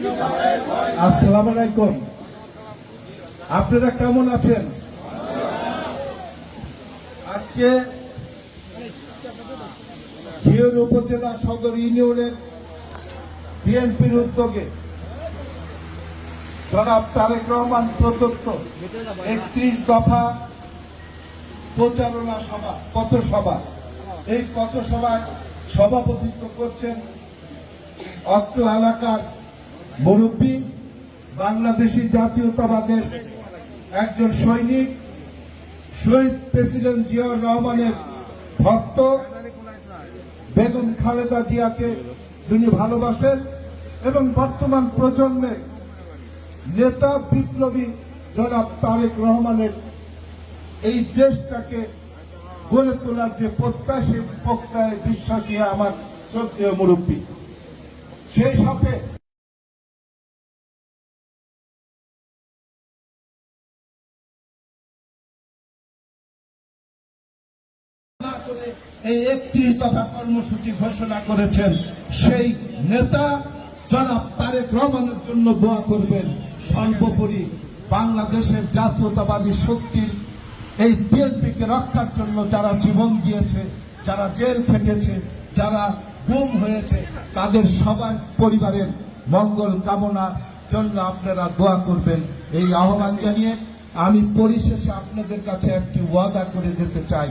আসসালাম আলাইকুম। আপনারা কেমন আছেন? আজকে ঘিওর উপজেলা সদর ইউনিয়নের বিএনপির উদ্যোগে জনাব তারেক রহমান প্রদত্ত একত্রিশ দফা প্রচারণা সভা, পথসভা। এই পথসভায় সভাপতিত্ব করছেন অত্র এলাকার মুরব্বী বাংলাদেশি জাতীয়তাবাদের একজন সৈনিক, শহীদ প্রেসিডেন্ট জিয়াউর রহমানের ভক্ত বেগম খালেদা জিয়াকে যিনি ভালোবাসেন এবং বর্তমান প্রজন্মের নেতা বিপ্লবী জনাব তারেক রহমানের এই দেশটাকে গড়ে তোলার যে প্রত্যাশী প্রত্যয় বিশ্বাসী আমার শ্রদ্ধেয় মুরব্বী। সেই সাথে করে এই একত্রিশ দফা কর্মসূচি ঘোষণা করেছেন, সেই নেতা জনাব তারেক রহমানের জন্য দোয়া করবেন। সর্বোপরি বাংলাদেশের জাতীয়তাবাদী শক্তির এই বিএনপিকে রক্ষার জন্য যারা জীবন দিয়েছে, যারা জেল খেটেছে, যারা গুম হয়েছে, তাদের সবার পরিবারের মঙ্গল কামনার জন্য আপনারা দোয়া করবেন। এই আহ্বান জানিয়ে আমি পরিশেষে আপনাদের কাছে একটি ওয়াদা করে যেতে চাই।